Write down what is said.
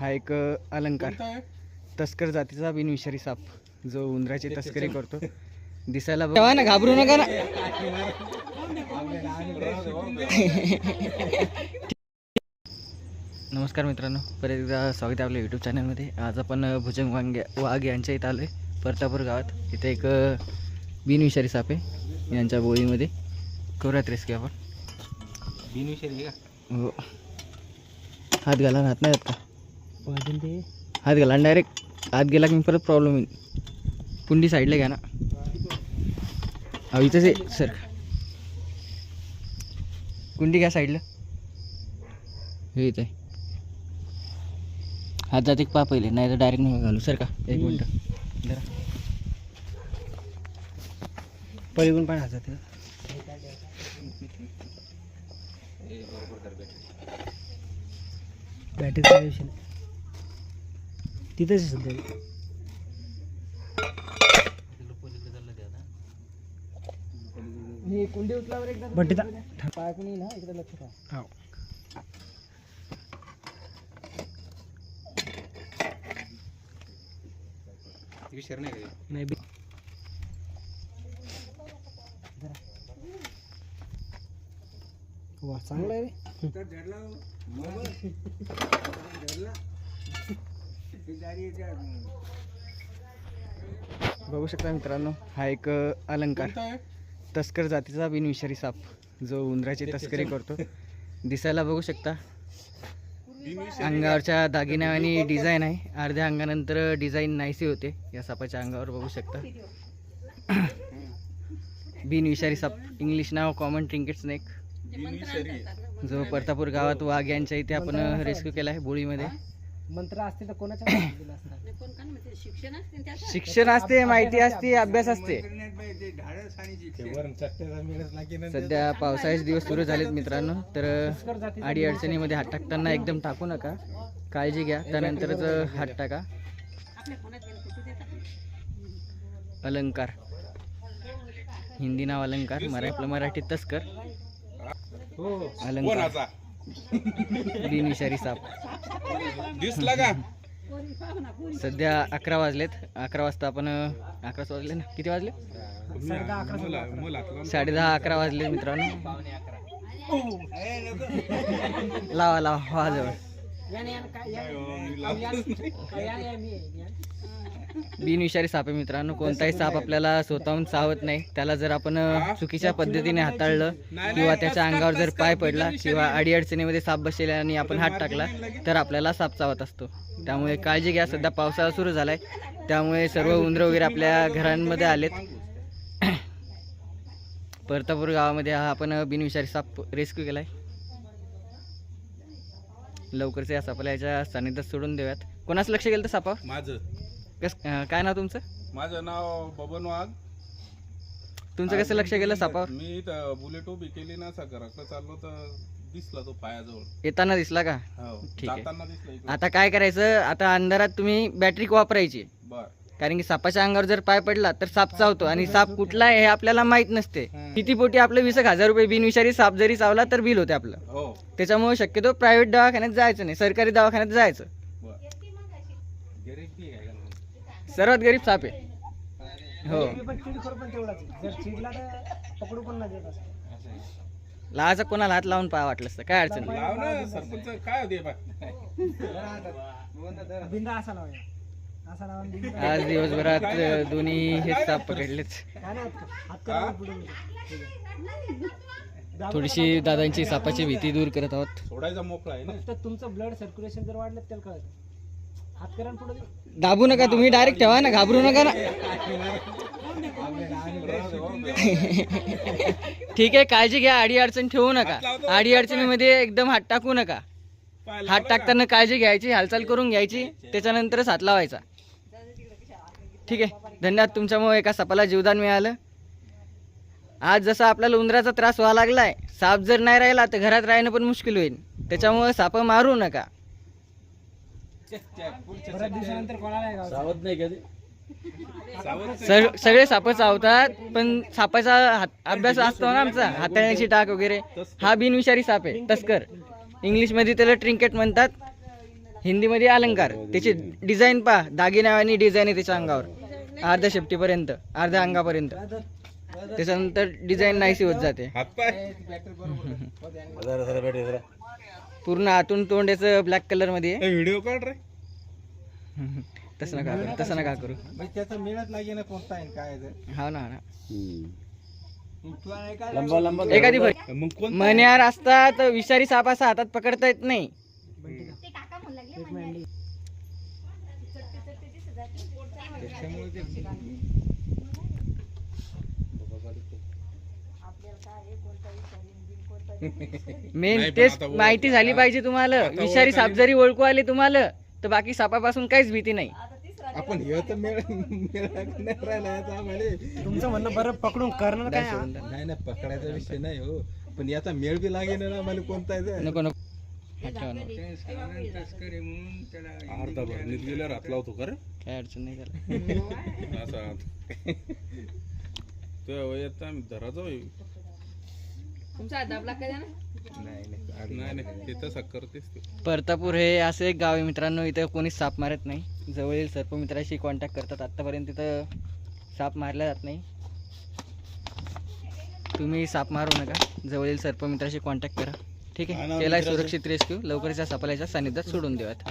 हा एक अलंकार? तस्कर जातीचा बिनविषारी साप जो उंदराची तस्करी करतो. दिसायला बघ- तेव्हा ना घाबरू नका ना. नमस्कार मित्रांनो परत एकदा स्वागत आहे आपल्या यूट्यूब चॅनलमध्ये आज आपण भुजंग वांगे वाघ यांच्या इथं आलो आहे परतापूर गावात. इथे एक बिनविषारी साप आहे यांच्या बोळीमध्ये. करूयात रेस्क्यू आपण. बिनविषारी आहे का? हो. हात घाला ना, हात नाही जात का हात घाला डायरेक्ट हात गेला की परत प्रॉब्लेम येईल. पुंडी साईडला घ्या ना. अहो इथंच आहे सर कुंडी घ्या साईडला हे इथे हात जाते पा पहिले नाही तर डायरेक्ट नाही घालू सर का? एक मिनटं. जरा. पलीकडून पण हात जाते. बॅटरीचा विषय तिथंच आहे सध्या कुंडी उचलावर एकदा पाय कुणी ना इकडे लक्ष ठेवा. हो. नाही नाही बी- वा चांगलं आहे रे. बघू शकता मित्रांनो हा एक अलंकार? तस्कर जातीचा बिनविषारी साप जो उंदराची तस्करी करतो. दिसायला बघू शकता. अंगावरच्या दागिन्या आणि डिझाईन आहे. अर्ध्या अंगानंतर डिझाईन नाहीसी होते. या सापाच्या अंगावर बघू शकता. बिनविषारी साप. इंग्लिश नाव कॉमन ट्रिंकेट स्नेक. जो परतापूर गावात वाघ यांच्या इथे आपण रेस्क्यू केला आहे बोळीमध्ये. मंत्र असते तर कोणाच्या हातात दिला असता? शिक्षण असते माहिती असते अभ्यास असते. सध्या पावसाळ्याचे दिवस सुरू झालेत मित्रांनो तर अडी अडचणीमध्ये हात टाकताना एकदम टाकू नका. काळजी घ्या त्यानंतरच हात टाका. अलंकार. हिंदी नाव अलंकार मरा आपलं मराठीत तस्कर. अलंकार. कोणाचा? बिनविषारी साप दिसला का सध्या अकरा वाजलेत अकरा वाजता आपण अकरा वाजले ना किती वाजले साडे दहा अकरा वाजले मित्रांनो लावा लावा वाजवळ बिनविषारी साप आहे मित्रांनो. कोणताही साप आपल्याला स्वतःहून चावत नाही. त्याला जर आपण चुकीच्या पद्धतीने हाताळलं किंवा त्याच्या अंगावर जर पाय पडला किंवा अडीअडचणीमध्ये साप बसलेला आणि आपण हात टाकला तर आपल्याला साप चावत असतो. त्यामुळे काळजी घ्या. सध्या पावसाळा सुरू झालाय. त्यामुळे सर्व उंदरं वगैरे आपल्या घरांमध्ये आलेत. परतापूर गावामध्ये हा आपण बिनविषारी साप रेस्क्यू केलाय. लवकरच या सापाला याच्या सानिध्यात सोडून देऊयात. कोणाच लक्ष गेलं तर सापा माझं. कस अं, काय नाव तुमचं? माझं नाव बबन वाघ. तुमचं कसं लक्ष गेलं सापावर? मी इथं बुलेट उभी केली ना असा घराकडे चाललो तर दिसला तो पायाजवळ. येताना दिसला का? हो. ठीक आहे. जाताना दिसला इकडे आता काय करायचं? आता अंधारात तुम्ही बॅटरी वापरायची. बर. कारण की सापाच्या अंगावर जर पाय पडला तर साप चावतो. आणि साप कुठला आहे हे आपल्याला माहीत नसते. हम्म. किती पोटी आपलं वीस एक हजार रुपये बिनविषारी साप जरी चावला तर बिल होते आपलं. हो. त्याच्यामुळे शक्यतो प्रायव्हेट दवाखान्यात जायचं नाही. सरकारी दवाखान्यात जायचं बर गरीब बी आहे का? सर्वात गरीब साप आहे. हो. लावाचा कोणाला हात लावून पहा वाटलं असतं. काय अडचण नाही. लाव ना सरपंच काय होते बा? बिंदा असा लावायचा असा लावून बिंदा आज दिवसभरात अं, दोन्ही हेच साप पकडलेच काय नाही. हात- हात करा पुढे होतं. थोडीशी दादांची सापाची भीती दूर करत आहोत. सोडायचा मोकळा आहे ना. फक्त तुमचं ब्लड सर्क्युलेशन जर वाढलं तर त्याला कळतं. दाबू नका तुम्ही डायरेक्ट ठेवा ना घाबरू नका ना. ठीक आहे काळजी घ्या आडी अडचण ठेवू नका. आडी अडचणीमध्ये एकदम हात टाकू नका. हात टाकताना काळजी घ्यायची हालचाल करून घ्यायची त्याच्यानंतरच हात लावायचा. ठीक आहे धन्यवाद तुमच्यामुळे एका सापाला जीवदान मिळालं. आज जसा आपल्याला उंदराचा त्रास व्हावा लागलाय साप जर नाही राहिला तर घरात राहणं पण मुश्किल होईल. त्याच्यामुळे साप मारू नका. बऱ्याच दिवसानंतर कोणाला आहे गावात सावध सग- सगळे साप चावतात पण सापाचा हात- अभ्यास असतो ना आमचा हाताळण्याची टाक वगैरे. हा बिनविषारी साप आहे तस्कर. इंग्लिशमध्ये त्याला ट्रिंकेट म्हणतात हिंदीमध्ये अलंकार. त्याची डिझाईन पा दागिना आणि डिझाईन आहे त्याच्या अंगावर. अर्ध्या शेपटीपर्यंत अर्ध्या अंगापर्यंत. त्याच्यानंतर डिझाईन नाहीशी होत जाते. हातपाय. पूर्ण आतून तोंड याचं ब्लॅक कलरमध्ये. आहे. व्हिडिओ काढ रे. तसं नका करू तसं नका करू. त्याचा मिळत ना कोणता आहे काय हा ना हा ना. लंबा लंबा एखादी भर मग कोण मण्यार असता तर विषारी साप असा हातात पकडता येत नाही, पण तेच माहिती झाली पाहिजे तुम्हाला. विषारी ओळख साप आली- जरी ओळखू आले तुम्हाला तर बाकी सापापासून काहीच भीती नाही. आपण हे तर मेळ मेळा नाही राहिला याचा आम्हाला. तुमचं म्हणणं बरं पकडून करणार काय हा? नाही नाही पकडायचा विषय नाही हो. पण याचा मेळ बी लागेल ना आम्हाला कोणता. नको नको. हा. अर्धा भरणीत गेल्यावर हात लावतो का रे काय अडचण नाही त्याला. असा तो वयात आम्ही धरा जाऊ नाही नाही ते तसा करतेच ते. परतापूर हे असं एक गाव आहे मित्रांनो इथं कोणी साप मारत नाही. जवळील सर्पमित्राशी कॉन्टॅक्ट करतात. आत्तापर्यंत इथं साप मारला जात नाही. तुम्ही साप मारू नका. जवळील सर्पमित्राशी कॉन्टॅक्ट करा. ठीक आहे? केलाय सुरक्षित रेस्क्यू लवकरच या सापाला याच्या सानिध्यात सोडून देऊयात.